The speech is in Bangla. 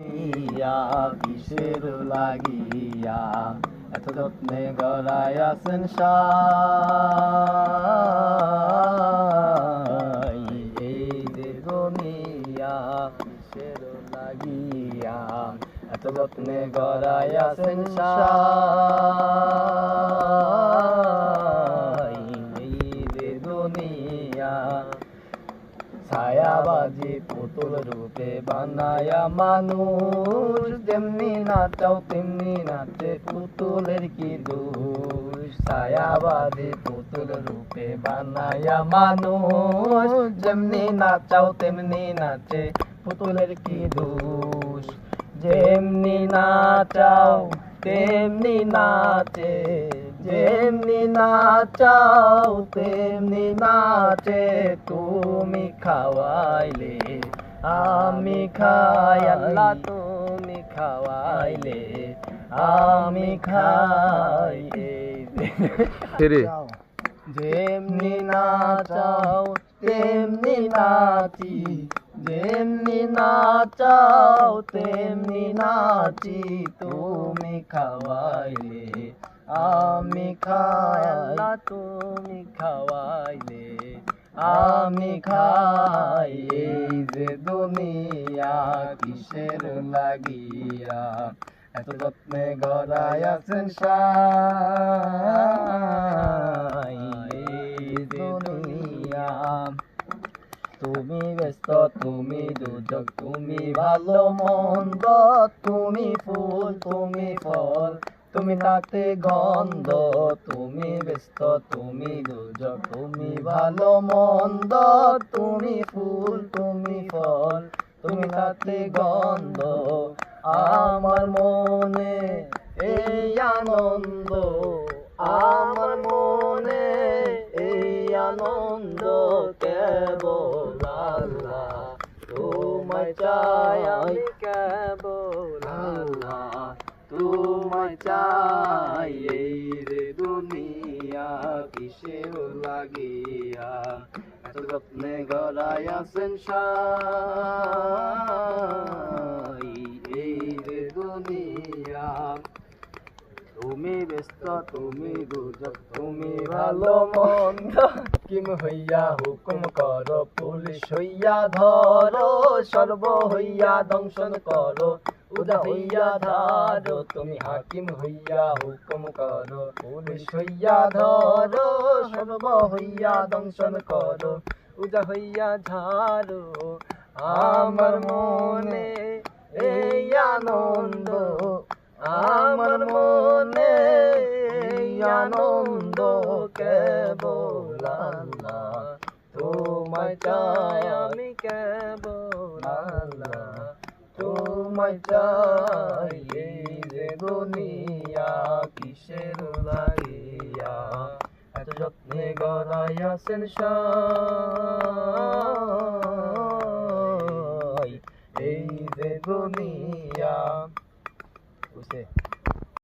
ইয়া কিসের লাগিয়া এত যত্নে গড়াই আছেন এই যে দুনিয়া কিসের লাগিয়া এত যত্নে গড়াই আছেন সাই। ছায়াবাজি পুতুল রূপে বানায়া মানুষ যেমনি নাচাও, তেমনি নাচে পুতুলের কি দোষ? ছায়াবাজি পুতুল রূপে বানায়া মানুষ, যেমনি নাচাও, তেমনি নাচে পুতুলের কি দোষ? যেমনি নাচাও, তেমনি নাচে যেমনি নাচাও তেমনি নাচে তুমি খাওয়াইলে আমি খাই আল্লাহ তুমি খাওয়াইলে আমি খাই যেমনি নাচাও তেমনি নাচি যেমনি নাচাও তেমনি নাচি তুমি খাওয়াইলে আমি খাই তুমি খাওয়াইলে। আমি খাই এই যে দুনিয়া কিসের লাগিয়া। এত যত্নে গড়াই আছেন দুনিয়া। তুমি ব্যস্ত তুমি দুর্যোগ তুমি ভালো মন্দ তুমি ফুল তুমি ফল। তুমি তাতে গন্ধ তুমি ব্যস্ত তুমি দুর্যোগ তুমি ভালো মন্দ তুমি ফুল তুমি ফল তুমি তাতে গন্ধ। আমার মনে এই আনন্দ আমার মনে এই আনন্দ কেবল আল্লাহ। তোমায় চাই কেবল। তোমায় এই রে দুনিয়া কিসের লাগিয়া? এত যত্নে গড়াই আছেন এই রে দুনিয়া। তুমি ব্যস্ত, তুমি দুর্যোগ, তুমি ভালো মন্দ। কিম হইয়া হুকুম কর, পুলিশ হইয়া ধরো, সর্ব হইয়া দংশন করো। উদা হইয়া ধারো তুমি হাকিম হইয়া হুকুম করো। পুলিশ হইয়া ধরো, সর্ব হইয়া দংশন করো। উদা হইয়া ঝাড়ো, আমার মনে এই আনন্দ, আমার মনে এই আনন্দ কেবল আল্লাহ তোমায় চাই আমি কেবল আল্লাহ তোমায় চাই এই যে দুনিয়া কিসের লাগিয়া এত যত্নে গড়াইয়াছেন সাই। এই যে দুনিয়া, বুঝছে?